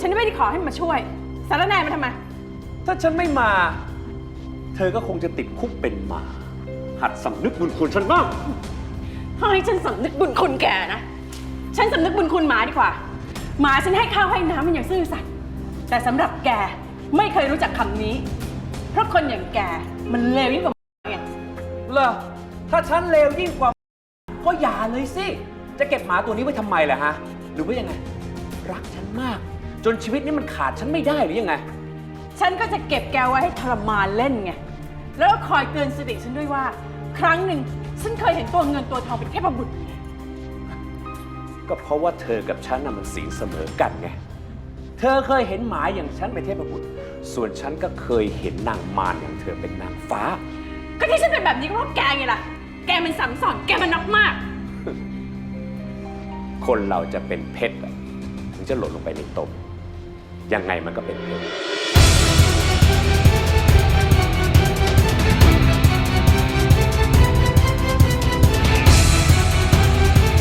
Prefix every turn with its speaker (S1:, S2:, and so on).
S1: ฉันไม่ได้ขอให้มาช่วย สารแหนมาทำไม
S2: ถ้าฉันไม่มา เธอก็คงจะติดคุกเป็นหมา หัดสำนึกบุญคุณฉันบ้าง
S1: ให้ฉันสำนึกบุญคุณแกนะ ฉันสำนึกบุญคุณหมาดีกว่า หมาฉันให้ข้าวให้น้ำมันอย่างซื่อสัตย์ แต่สำหรับแกไม่เคยรู้จักคำนี้ เพราะคนอย่างแกมันเลวยิ่งกว่าหมาไง
S2: เหรอ ถ้าฉันเลวยิ่งกว่า ก็อย่าเลยสิ จะเก็บหมาตัวนี้ไว้ทำไมล่ะฮะ หรือว่ายังไง รักฉันมาก จนชีวิตนี้มันขาดฉันไม่ได้หรือยังไง
S1: ฉันก็จะเก็บแกไว้ให้ทรมานเล่นไง แล้วก็คอยเตือนสติฉันด้วยว่า ครั้งหนึ่งฉันเคยเห็นตัวเงินตัวทองเป็นเทพบุตร
S2: ก็เพราะว่าเธอกับฉันน่ะมันสีเสมอกันไง เธอเคยเห็นหมาอย่างฉันเป็นเทพบุตร ส่วนฉันก็เคยเห็นนางมารอย่างเธอเป็นนางฟ้า
S1: ก็ที่ฉันเป็นแบบนี้ก็เพราะแกไงล่ะ แกมันสังสอนแกมันนักมาก
S2: คนเราจะเป็นเพชรอะถึงจะหล่นลงไปในตม ยังไงมันก็เป็นเพลง